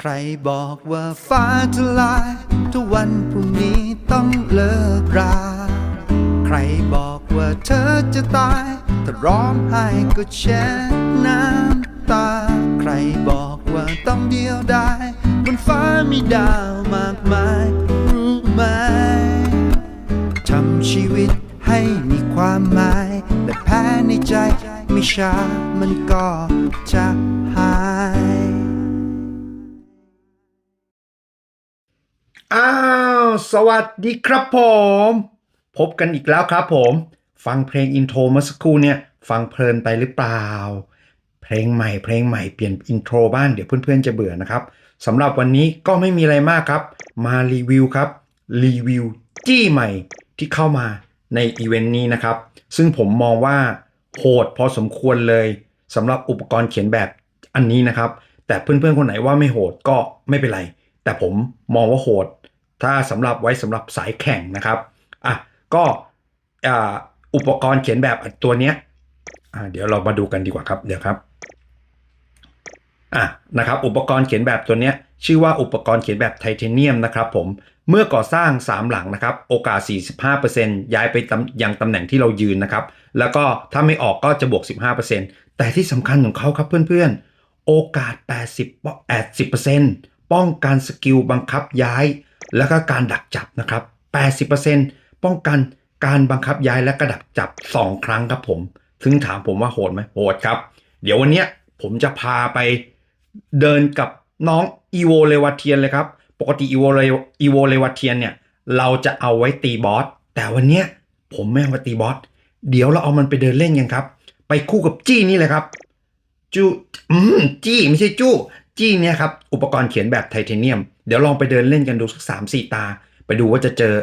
ใครบอกว่าฟ้าทลายทุกวันพรุ่งนี้ต้องเลิกรา ใครบอกว่าเธอจะตาย ถ้าร้องไห้ก็แช่น้ำตา ใครบอกว่าต้องเดียวดายบนฟ้ามีดาวมากมาย รู้ไหมทำชีวิตให้มีความหมาย แต่แพ้ในใจไม่ช้ามันก็จะหาย อ้าว สวัสดีครับผม พบกันอีกแล้วครับผม ฟังเพลงอินโทรเมื่อสักครู่เนี่ย ฟังเพลินไปหรือเปล่า เพลงใหม่เพลงใหม่เปลี่ยนอินโทรบ้างเดี๋ยวเพื่อนๆจะเบื่อนะครับสำหรับวันนี้ก็ไม่มีอะไรมากครับ มารีวิวครับ รีวิวจี้ใหม่ที่เข้ามาในอีเวนต์นี้นะครับ ซึ่งผมมองว่าโหดพอสมควรเลยสำหรับอุปกรณ์เขียนแบบอันนี้นะครับ แต่เพื่อนๆคนไหนว่าไม่โหดก็ไม่เป็นไร แต่ผมมองว่าโหด ถ้าสำหรับไว้สำหรับสายแข่งนะครับอะก็อุปกรณ์เขียนแบบตัวเนี้ยเดี๋ยวเรามาดูกันดีกว่าครับเดี๋ยวครับอะนะครับอุปกรณ์เขียนแบบตัวเนี้ยชื่อว่าอุปกรณ์เขียนแบบไทเทเนียมนะครับผมเมื่อก่อสร้าง 3 หลังนะครับ โอกาส 45%ย้ายไปยังตำแหน่งที่เรายืนนะครับ แล้วก็ถ้าไม่ออกก็จะบวก 15%แต่ที่สำคัญของเขาครับเพื่อนๆ โอกาส 80 80%ป้องกันสกิลบังคับย้าย แล้วก็การดักจับนะครับ 80%ป้องกันการบังคับย้ายและกระดักจับ 2 ครั้งครับผม ซึ่งถามผมว่าโหดไหมโหดครับ เดี๋ยววันนี้ผมจะพาไปเดินกับน้องอีโวเลวาเทียนเลยครับ ปกติอีโวเลอีโวเลวาเทียนเนี่ยเราจะเอาไว้ตีบอส แต่วันนี้ผมไม่เอามาตีบอส เดี๋ยวเราเอามันไปเดินเล่นกันครับ ไปคู่กับจี้นี่เลยครับ จูอืมจี้ไม่ใช่จู้ จี้เนี่ยครับ อุปกรณ์เขียนแบบไทเทเนียม เดี๋ยวลองไปเดินเล่นกันดูสักสามสี่ตา ไปดูว่าจะเจอ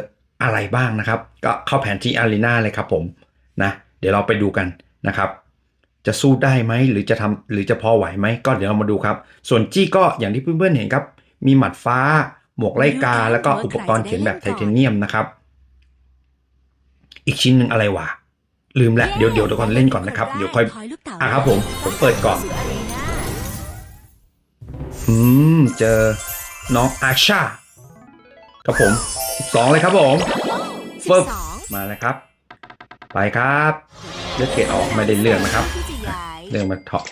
อะไรบ้างนะครับ ก็เข้าแผนที่อารีนาเลยครับผมนะเดี๋ยวเราไปดูกันนะครับ จะสู้ได้ไหมหรือจะทำหรือจะพอไหวไหมก็เดี๋ยวเรามาดูครับ ส่วนจี้ก็อย่างที่เพื่อนๆเห็นครับ มีหมัดฟ้า หมวกไล่กา แล้วก็อุปกรณ์เขียนแบบไทเทเนียมนะครับ อีกชิ้นหนึ่งอะไรวะลืมแล้วเดี๋ยวเดี๋ยวเดี๋ยวก่อนเล่นก่อนนะครับเดี๋ยวค่อยอะครับผมผมเปิดก่อน อืม เจอ น้องอาชาครับผมสองเลยครับผมสิบปึ๊บสองมาเลยครับ ไปครับ เลือกเกรดออกไม่ได้เลือกนะครับที่จะย้ายเรื่องมาเถาะ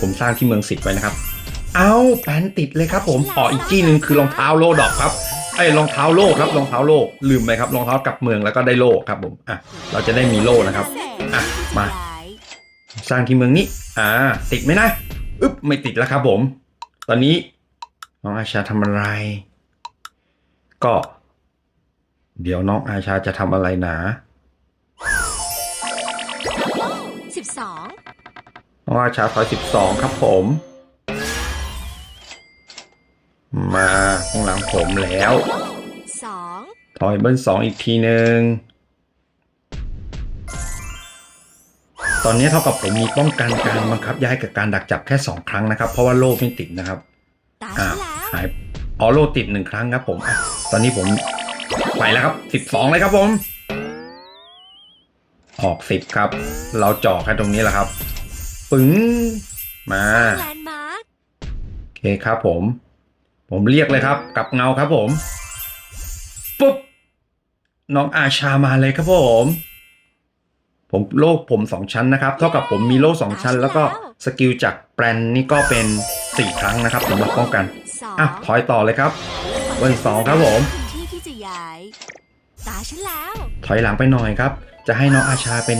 ผมสร้างที่เมืองสิบไว้นะครับ เอาแปนติดเลยครับ ผมอ๋ออีกที่หนึ่งคือรองเท้าโลดอกครับไอ้ยรองเท้าโลครับรองเท้าโลลืมไปครับรองเท้ากลับเมืองแล้วก็ได้โลครับผมอะเราจะได้มีโลนะครับอะมา สร้างที่เมืองนี้ อ่า ติดไหมนะอึ๊บไม่ติดแล้วครับผม ตอนนี้น้องอาชาทำอะไร ก็ เดี๋ยวน้องอาชาจะทำอะไรนะสิบสองน้องอาชาถอยสิบสองครับผม มาข้างหลังผมแล้วสองถอยเบิ้ลสองอีกทีหนึ่ง ตอนนี้เท่ากับผมมีป้องกันการบังคับย้ายกับการดักจับแค่ 2 ครั้งนะครับ เพราะว่าโล่ไม่ติดนะครับตาอ่าฉันแล้วหายออโลติดหนึ่งครั้งครับผมอะตอนนี้ผมไปแล้วครับสิบสองเลยครับผม ออกสิบครับ เราเจาะแค่ตรงนี้แหละครับ ปึ้งมาแลนด์มาร์คโอเคครับผม ผมเรียกเลยครับ กับเงาครับผม ปุ๊บ น้องอาชามาเลยครับผม ผมโล่ผมสองชั้นนะครับ เท่ากับผมมีโล่สองชั้น แล้วก็สกิลจากแปรนนี่ก็เป็นสี่ครั้งนะครับสำหรับป้องกันสองอะ ถอยต่อเลยครับเบอร์สองครับผมพื้นที่ที่จะย้ายตาฉันแล้วถอยหลังไปหน่อยครับ จะให้น้องอาชาเป็น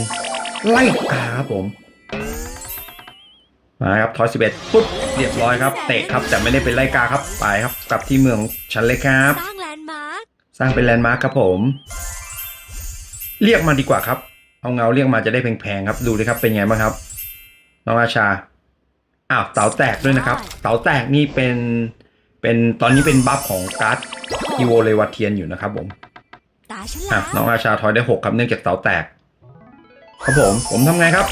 ไล่กาครับผมมาครับถอยสิบเอ็ดปุ๊บเรียบร้อยครับ เตะครับแต่ไม่ได้เป็นไล่กาครับไปครับ กลับที่เมืองฉันเลยครับ สร้างแลนด์มาร์คสร้างเป็นแลนด์มาร์คครับผม เรียกมาดีกว่าครับ เอาเงาเรียกมาจะได้แพงๆครับดูเลยครับเป็นไงบ้างครับน้องอาชาอ้าวเต๋าแตกด้วยนะครับเต๋าแตกนี่เป็นเป็นตอนนี้เป็นบัฟของการ์ดอีโวเลวาเทียนอยู่นะครับผมตาฉันอะแล้วน้องอาชาถอยได้หกครับเนื่องจากเต๋าแตก ครับผมผมทำไงครับ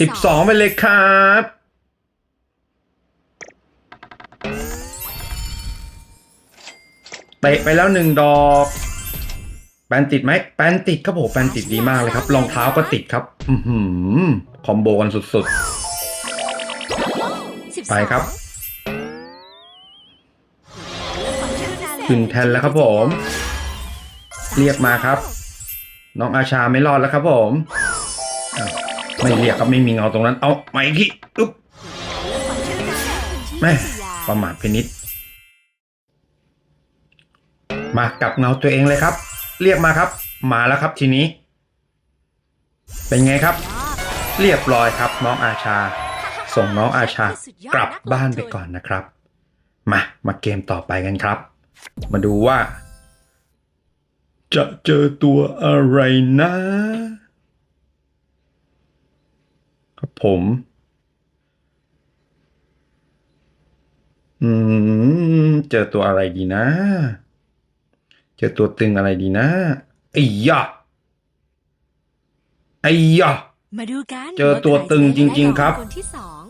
สิบสองไปเลยครับเตะไปแล้วหนึ่งดอก แปนติดไหมแปนติดครับผมแปนติดดีมากเลยครับรองเท้าก็ติดครับ อือหือคอมโบกันสุดสิบไปครับ ขึ้นแทนแล้วครับผม เรียกมาครับ น้องอาชาไม่รอดแล้วครับผมอ้าวไม่เรียกครับไม่มีเงาตรงนั้น เอามาอีกทีอึ๊บแม่ประมาทไปนิด มากับเงาตัวเองเลยครับ เรียกมาครับ มาแล้วครับทีนี้ เป็นไงครับ เรียบร้อยครับน้องอาชา ส่งน้องอาชากลับบ้านไปก่อนนะครับ มามาเกมต่อไปกันครับ มาดูว่า จะเจอตัวอะไรนะครับผม อืม เจอตัวอะไรดีนะ เจอตัวตึงอะไรดีนะไอ้ยะไอ้ยะมาดูกันเจอตัวตึงจริง ๆ ครับคนที่สอง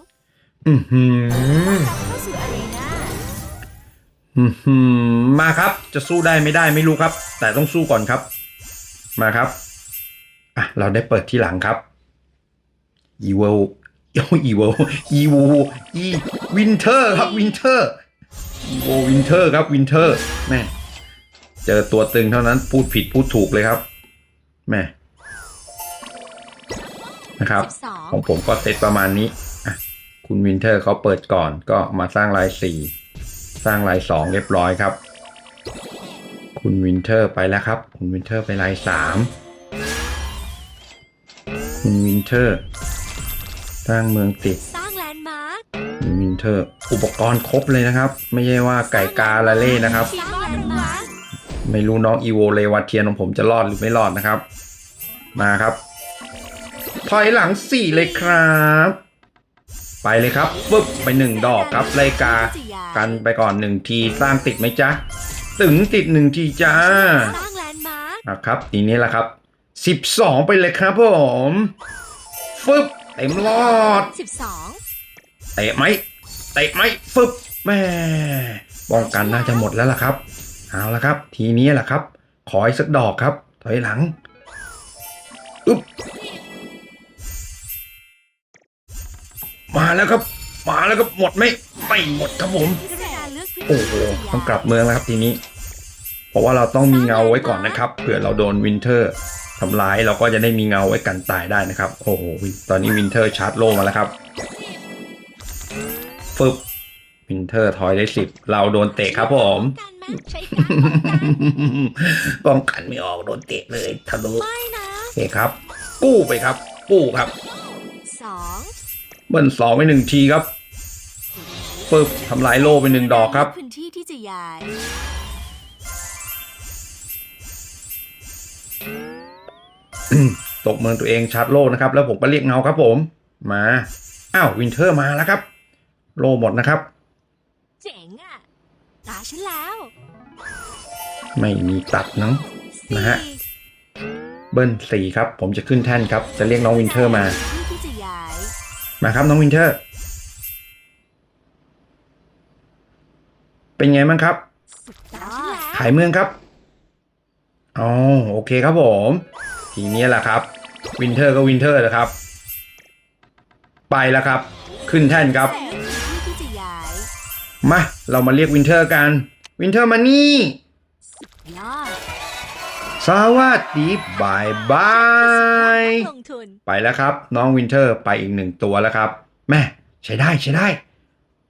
อือหือเข้าสู่อารีนาอือหือมาครับ จะสู้ได้ไม่ได้ไม่รู้ครับ แต่ต้องสู้ก่อนครับ มาครับอะเราได้เปิดที่หลังครับอีเวลโอ้อีเวลอีวูอีวินเทอร์ครับวินเทอร์อีโววินเทอร์ครับวินเทอร์แม่ เจอตัวตึงเท่านั้นพูดผิดพูดถูกเลยครับแม่นะครับสิบสองของผมก็เซตประมาณนี้อะคุณวินเทอร์เขาเปิดก่อนก็มาสร้างลายสี่สร้างลายสองเรียบร้อยครับ คุณวินเทอร์ไปแล้วครับ คุณวินเทอร์ไปลายสามคุณวินเทอร์ สร้างเมืองติดสร้างแลนด์มาร์คคุณวินเทอร์ อุปกรณ์ครบเลยนะครับ ไม่ใช่ว่าไก่กาละเล่นะครับ ไม่รู้น้องอีโวเลวาเทียนของผมจะรอดหรือไม่รอดนะครับ มาครับ ถอยหลังสี่เลยครับ ไปเลยครับปึ๊บไปหนึ่งดอกครับไลกา กันไปก่อนหนึ่งทีสร้างติดไหมจ๊ะตึงติดหนึ่งทีจ้าสร้างแลนด์มาร์คนะครับทีนี้แหละครับสิบสองไปเลยครับผมฟึบเต็มรอดสิบสองเตะไหมเตะไหมฟึบแม่ป้องกันน่าจะหมดแล้วล่ะครับ เอาละครับ ทีนี้แหละครับ ขออีกสักดอกครับ ถอยหลังอึ๊บมาแล้วครับ มาแล้วครับหมดไหมไม่หมดครับผม โอ้โหต้องกลับเมืองแล้วครับทีนี้ เพราะว่าเราต้องมีเงาไว้ก่อนนะครับเผื่อเราโดนวินเทอร์ทำร้ายเราก็จะได้มีเงาไว้กันตายได้นะครับ โอ้โหตอนนี้วินเทอร์ชาร์จโลมาแล้วครับฟึบวินเทอร์ถอยได้สิบเราโดนเตะครับผม นไหมใช้การป้องกันป้องกันไม่ออกโดนเตะเลยทะลุไม่นะโอเคครับ กู้ไปครับ กู้ครับสองเบิ้ลสองไปหนึ่งทีครับฟึบทำลายโลไปหนึ่งดอกครับพื้นที่ที่จะย้ายตกเมืองตัวเองชาร์จโลนะครับ แล้วผมก็เรียกเงาครับผม มา อ้าว วินเทอร์มาแล้วครับ โลหมดนะครับ เจ๋งอะตา ฉันแล้วไม่มีตัดเนาะสี่นะฮะเบิ้ลสี่ครับ ผมจะขึ้นแท่นครับ จะเรียกน้องวินเทอร์มาพื้นที่ที่จะย้าย มาครับน้องวินเทอร์ เป็นไงบ้างครับตาฉันแล้วขายเมืองครับอ๋อโอเคครับผม ทีนี้แหละครับ วินเทอร์ก็วินเทอร์นะครับ ไปแล้วครับ ขึ้นแท่นครับ มา เรามาเรียกวินเทอร์กัน วินเทอร์มานี่สวัสดีบายบาย ไปแล้วครับ น้องวินเทอร์ไปอีกหนึ่งตัวแล้วครับ แม่ใช้ได้ใช้ได้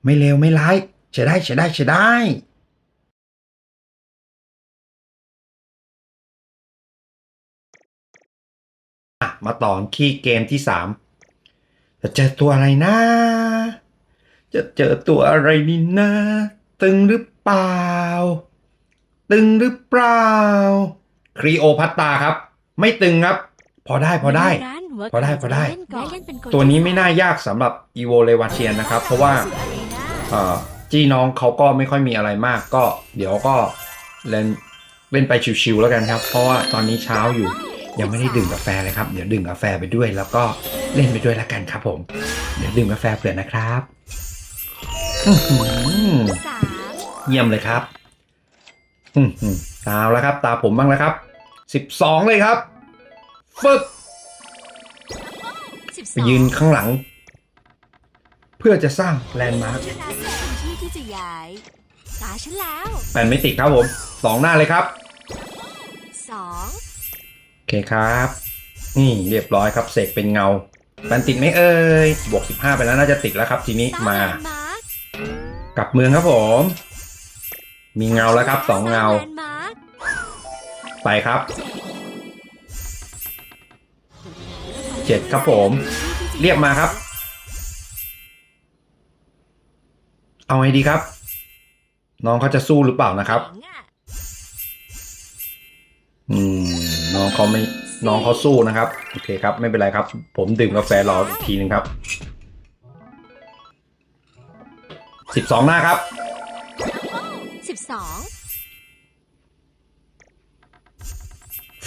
ไม่เลวไม่ร้าย ใช้ได้ใช้ได้ใช้ได้มาต่อที่เกมที่สามจะเจอตัวอะไรนะ จะเจอตัวอะไรนี่นะ ตึงหรือเปล่า ตึงหรือเปล่าครีโอพัตตาครับ ไม่ตึงครับ พอได้พอได้ร้านหัวพอได้พอได้เล่นก่อนเล่นเป็นคตัวนี้ไม่น่ายากสำหรับอีโวเลวาเชียนนะครับ เพราะว่าสู่อารีนาเอ่อจี้น้องเขาก็ไม่ค่อยมีอะไรมาก ก็เดี๋ยวก็เล่นเล่นไปชิวๆแล้วกันครับ เพราะว่าตอนนี้เช้าอยู่ยังไม่ได้ดื่มกาแฟเลยครับ เดี๋ยวดื่มกาแฟไปด้วย แล้วก็เล่นไปด้วยแล้วกันครับผม เดี๋ยวดื่มกาแฟเผื่อนะครับอื้อหือสาม เยี่ยมเลยครับอืมอืมตามแล้วครับ ตาผมบ้างแล้วครับสิบสองเลยครับฟึบสิบสไปองยืนข้างหลัง เพื่อจะสร้างแลนด์มาร์คชนะเลือกพื้นที่ที่จะย้ายตาฉันแล้วแปนไม่ติดครับผมสองหน้าเลยครับสองโอเคครับ นี่เรียบร้อยครับเสกเป็นเงาแปนติดไหมเอ่ยบวก15ไปแล้วน่าจะติดแล้วครับทีนี้สร้างมาแลนด์มาร์ค กลับเมืองครับผม มีเงาแล้วครับสองเงา ไปครับเจ็ดครับผม เรียกมาครับ เอาไงดีครับ น้องเขาจะสู้หรือเปล่านะครับ อืม น้องเขาไม่น้องเขาสู้นะครับ โอเคครับ ไม่เป็นไรครับ ผมดื่มกาแฟรออีกทีหนึ่งครับ สิบสองหน้าครับสิบสอง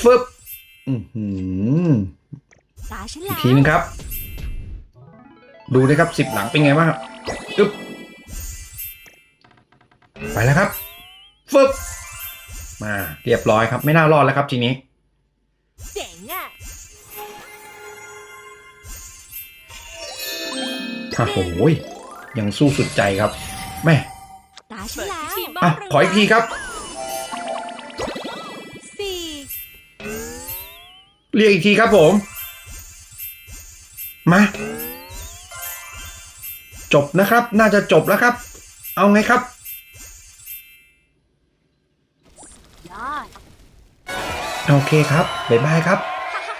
ฟึบอือหือตาฉันอีแล้กวทีหนึงครับ ดูด้วยครับสิบหลังเป็นไงบ้างครับอึ๊บไปแล้วครับฟึบมาเรียบร้อยครับ ไม่น่ารอดแล้วครับทีนี้เจ๋งอะโอ้โห ยยังสู้สุดใจครับแม่ตาฉันแล้วอะขออีกทีครับสี่เรียกอีกทีครับผม มา จบนะครับ น่าจะจบแล้วครับ เอาไงครับยอดโอเคครับบ๊ายบายครับ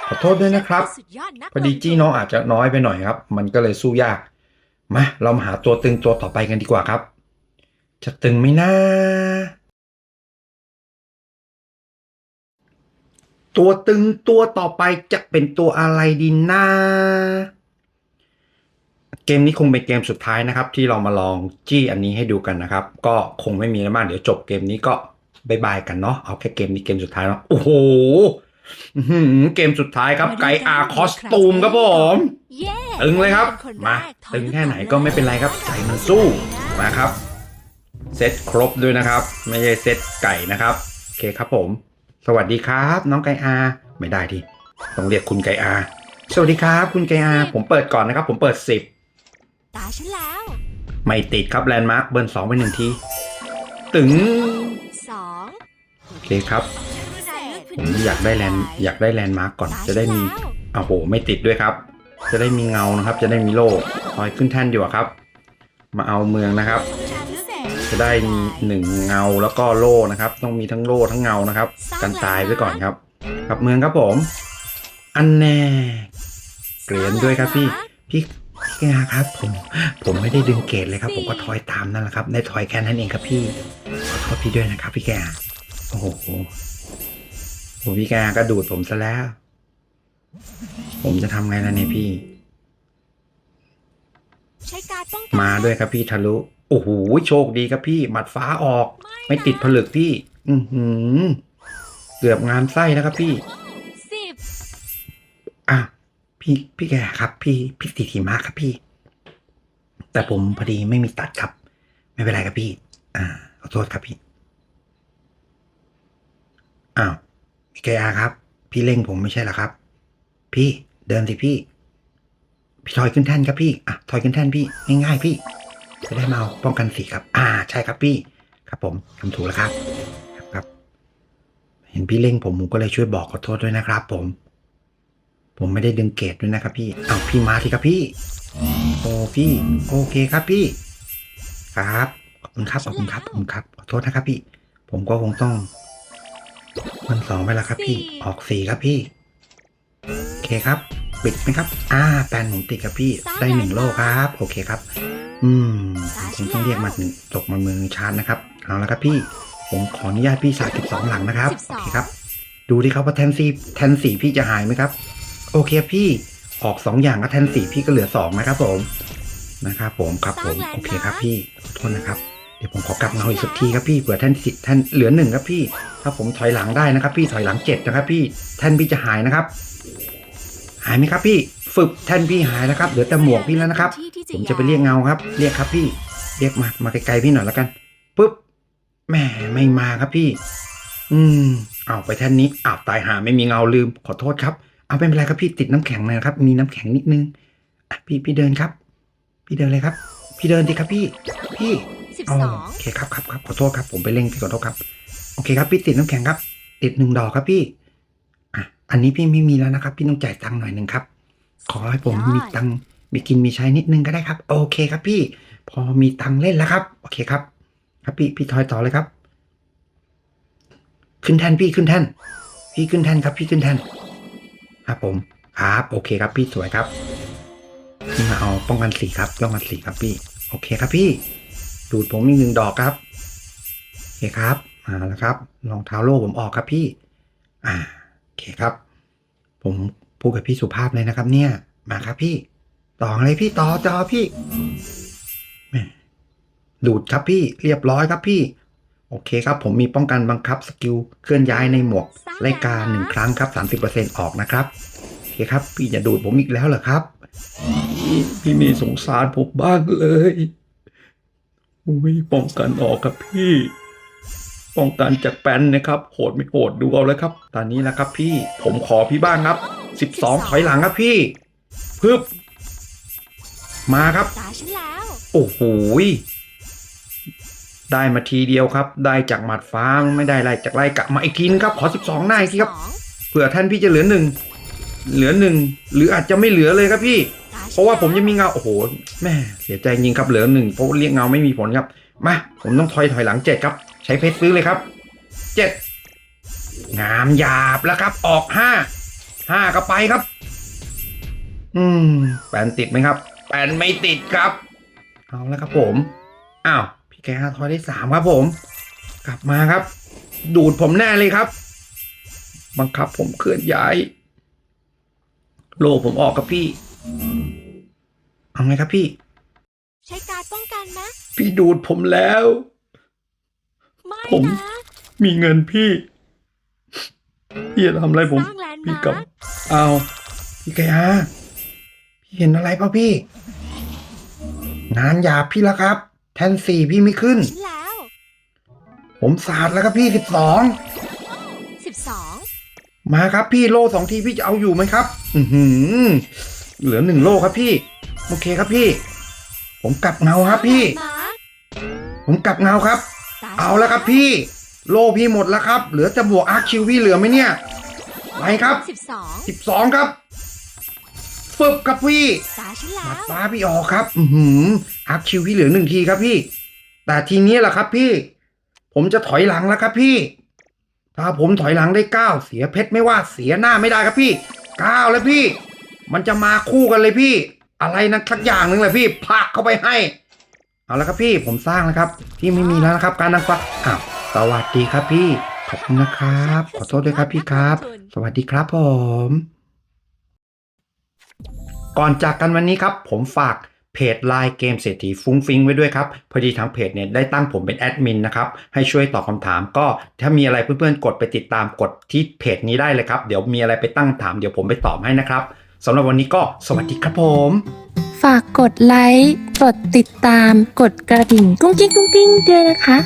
ขอโทษด้วยนะครับสุดยอดนักพอดีจี้น้องอาจจะน้อยไปหน่อยครับ มันก็เลยสู้ยาก มาเรามาหาตัวตึงตัวต่อไปกันดีกว่าครับ จะตึงไหมนะตัวตึงตัวต่อไปจะเป็นตัวอะไรดีนะเกมนี้คงเป็นเกมสุดท้ายนะครับ ที่เรามาลองจี้อันนี้ให้ดูกันนะครับ ก็คงไม่มีแล้วมากเดี๋ยวจบเกมนี้ก็บายบายกันเนาะเอาแค่เกมนี้เกมสุดท้ายเนาะโอ้โหอื้อหือเกมสุดท้ายครับไกอาร์คอสตูมครับผมเย้ ตึงเลยครับป็นนมาแรกถอยตึงแค่ไหนลูก็ไม่เป็นไรครับใจมันสู้มาครับเซตครบด้วยนะครับ ไม่ใช่เซตไก่นะครับโอเคครับผม สวัสดีครับ น้องไก่อา ไม่ได้ทีต้องเรียกคุณไก่อา สวัสดีครับ คุณไก่อา ผมเปิดก่อนนะครับ ผมเปิดสิบตาฉันแล้ว ไม่ติดครับแลนด์มาร์คเบิร์นสองไปหนึ่งที ตึงสองโอเคครับเสร็จผมอยากได้แลนด์อยากได้แลนด์มาร์กก่อนจะได้มีโอ้โห ไม่ติดด้วยครับ จะได้มีเงานะครับ จะได้มีโล่คอยขึ้นแท่นอยู่ครับ มาเอาเมืองนะครับ จะได้มีหนึ่งเงาแล้วก็โล่นะครับ ต้องมีทั้งโล่ทั้งเงานะครับ กันตายไว้ก่อนครับกับเมืองครับผม อันแน่เกรียนด้วยครับพี่พี่แกครับผมผมไม่ได้ดึงเกตเลยครับ ผมก็ทอยตามนั่นแหละครับ ได้ทอยแค่นั้นเองครับพี่ขอโทษพี่ด้วยนะครับ พี่แกโอ้โหพี่แกก็ดูดผมซะแล้ว ผมจะทำไงล่ะเนี่ยพี่ ใช้การป้องกันมาด้วยครับพี่ทะลุ โอ้โหโชคดีครับพี่หมัดฟ้าออก ไม่ติดผลึกพี่ อือหือ เกือบงานไส้แล้วครับพี่ สิบอะพี่พี่แกครับ พี่พี่ติดหิมะครับพี่ แต่ผมพอดีไม่มีตัดครับ ไม่เป็นไรครับพี่ อ่าขอโทษครับพี่อ้าวพี่แกอาครับ พี่เร่งผมไม่ใช่เหรอครับ พี่เดินสิพี่ พี่ถอยขึ้นแท่นครับพี่อะถอยขึ้นแท่นพี่ง่ายๆพี่ จะได้มาเอาป้องกันสีครับ อ่าใช่ครับพี่ ครับผมทำถูกแล้วครับครับ เห็นพี่เร่งผมผมก็เลยช่วยบอกขอโทษด้วยนะครับ ผม ผมไม่ได้ดึงเกตด้วยนะครับพี่อ้าวพี่มาทีครับพี่โอ้พี่ โอเคครับพี่ ครับขอบคุณครับขอบคุณครับขอบคุณครับขอโทษนะครับพี่ ผมก็คงต้องมันสองไปแล้วครับพี่ ออกสี่ครับพี่ เคครับ ปิดไหมครับ อ่าแปนผมติดครับพี่ ได้หนึ่งโลครับ โอเคครับ อืมผมคงต้องเรียกมาหนึ่งตกมามือชาร์จนะครับ เอาละครับพี่ ผมขออนุญาตพี่สาสิบสองหลังนะครับ โอเคครับ ดูดิครับว่าแทนสีแทนสีพี่จะหายไหมครับ โอเคพี่ ออกสองอย่างก็แทนสีพี่ก็เหลือสองนะครับผม นะครับผม ครับผม โอเคครับพี่ ขอโทษนะครับเดี๋ยวผมขอกลับเงาอีกสักทีครับพี่เผื่อแท่นสิแท่นเหลือหนึ่งครับพี่ ถ้าผมถอยหลังได้นะครับ พี่ถอยหลังเจ็ดนะครับ พี่แท่นพี่จะหายนะครับ หายไหมครับพี่ฝึกแท่นพี่หายแล้วครับเหลือแต่หมวกพี่แล้วนะครับที่ที่ผมจะไปเรียกเงาครับ เรียกครับพี่ เรียกมา มาไกลๆพี่หน่อยแล้วกันปุ๊บแหมไม่มาครับพี่ อืมเอาไปแท่นนี้อ้าวตายหาไม่มีเงาลืมขอโทษครับ เอาไม่เป็นไรครับพี่ติดน้ำแข็งหนอยนะครับ มีน้ำแข็งนิดนึงอะพี่พี่เดินครับ พี่เดินเลยครับ พี่เดินดีครับพี่ พี่สิบอ๋อสองโอเคครับครับครับขอโทษครับ ผมไปเร่งพี่ขอโทษครับ โอเคครับพี่ติดน้ำแข็งครับ ติดหนึ่งดอกครับพี่ อะอันนี้พี่ไม่มีแล้วนะครับ พี่ต้องจ่ายตังค์หน่อยหนึ่งครับ ขอให้ผมมีตังค์มีกินมีใช้นิดนึงก็ได้ครับ โอเคครับพี่ พอมีตังค์เล่นแล้วครับ โอเคครับ ครับพี่พี่ทอยต่อเลยครับ ขึ้นแท่นพี่ขึ้นแท่นพี่ขึ้นแท่นครับ พี่ขึ้นแท่นครับผมครับ โอเคครับพี่สวยครับนี่มาเอาป้องกันสีครับป้องกันสีครับพี่ โอเคครับพี่ ดูดผมอีกหนึ่งดอกครับโอเคครับมาแล้วครับรองเท้าโล่ผมออกครับพี่ อ่าโอ เคครับ ผมพูดกับพี่สุภาพเลยนะครับ เนี่ย มาครับพี่ ต่อเลยพี่ต่อต่อพี่แม่ดูดครับพี่เรียบร้อยครับพี่ โอเคครับ ผมมีป้องกันบังคับสกิลเคลื่อนย้ายในหมวกรายการหนึ่งครั้งครับสามสิบเปอร์เซ็นออกนะครับโอเคครับ พี่จะดูดผมอีกแล้วเหรอครับ พี่พี่มีสงสารผมบ้างเลยอุ้ยป้องกันออกครับพี่ ป้องกันจากแปนนะครับโหดไม่โหดดูเอาเลยครับ ตอนนี้นะครับพี่ผมขอพี่บ้างครับสิบสองถอยหลังครับพี่พึบมาครับ ตาฉันแล้ว โอ้โหยได้มาทีเดียวครับ ได้จากหมัดฟ้าไม่ได้ไล่จากไล่กลับมาอีกทีนึงครับขอสิบสองหน้าอีกทีครับสองเผื่อท่านพี่จะเหลือหนึ่งเหลือหนึ่งหรืออาจจะไม่เหลือเลยครับพี่ตฉันเพราะว่าผมยังมีเงาโอ้โหแม่เสียใจจริงครับเหลือหนึ่งเพราะเรียกเงาไม่มีผลครับมาผมต้องถอยถอยหลังเจ็ดครับ ใช้เพชรซื้อเลยครับเจ็ดงามหยาบแล้วครับ ออกห้าห้าก็ไปครับ อืมแปนติดไหมครับแปนไม่ติดครับ เอาแล้วครับผมอ้าวพี่แกฮาทอยได้สามครับผม กลับมาครับ ดูดผมแน่เลยครับ บังคับผมเคลื่อนย้าย โลผมออกครับพี่เอาไงครับพี่ ใช้การป้องกันนะพี่ดูดผมแล้ว ไม่ผม นะมีเงินพี่ พี่จะทำอะไรผม สร้างแลนด์พี่มากับร์คเอาพี่แกฮะพี่เห็นอะไรเปล่าพี่งานหยาบพี่แล้วครับ แทนสี่พี่ไม่ขึ้นฉันแล้ว ผมสาดแล้วครับพี่สิบสองสิบสองมาครับพี่โล่สองทีพี่จะเอาอยู่ไหมครับ อือหือ เหลือหนึ่งโล่ครับพี่ โอเคครับพี่ ผมกลับเงาครับพี่ มาร์คผมกลับเงาครับตฉัน เอาแล้วครับพี่ โล่พี่หมดแล้วครับ เหลือจะบวกอาร์คิวพี่เหลือไหมเนี่ย ไปครับสิบสองสิบสองครับฟึบครับพี่ตาฉันหแล้มัดวฟ้าพี่ออกครับ อือหืออาร์คิวพี่เหลือหนึ่งทีครับพี่ แต่ทีนี้แหละครับพี่ ผมจะถอยหลังแล้วครับพี่ ถ้าผมถอยหลังได้เก้าเสียเพชรไม่ว่าเสียหน้าไม่ได้ครับพี่เก้าแล้วพี่ มันจะมาคู่กันเลยพี่ อะไรนะสักอย่างหนึ่งเลยพี่ผลักเข้าไปให้ เอาแล้วครับพี่ผมสร้างแล้วครับ พี่ไม่มีแล้วนะครับ การนังฟ้าอ้าวสวัสดีครับพี่ ขอบคุณนะครับ ขอโทษด้วยครับพี่ครับ สวัสดีครับผม ก่อนจากกันวันนี้ครับ ผมฝากเพจไลน์เกมเศรษฐีฟุ้งฟิ้งไว้ด้วยครับ พอดีทางเพจเนี่ยได้ตั้งผมเป็นแอดมินนะครับ ให้ช่วยตอบคำถามก็ถ้ามีอะไรเพื่อนๆ กดไปติดตามกดที่เพจนี้ได้เลยครับ เดี๋ยวมีอะไรไปตั้งถามเดี๋ยวผมไปตอบให้นะครับ สำหรับวันนี้ก็สวัสดีครับผม ฝากกดไลค์ กดติดตาม กดกระดิ่งกุ้งกิ้งกุ้งกิ้งด้วยนะคะ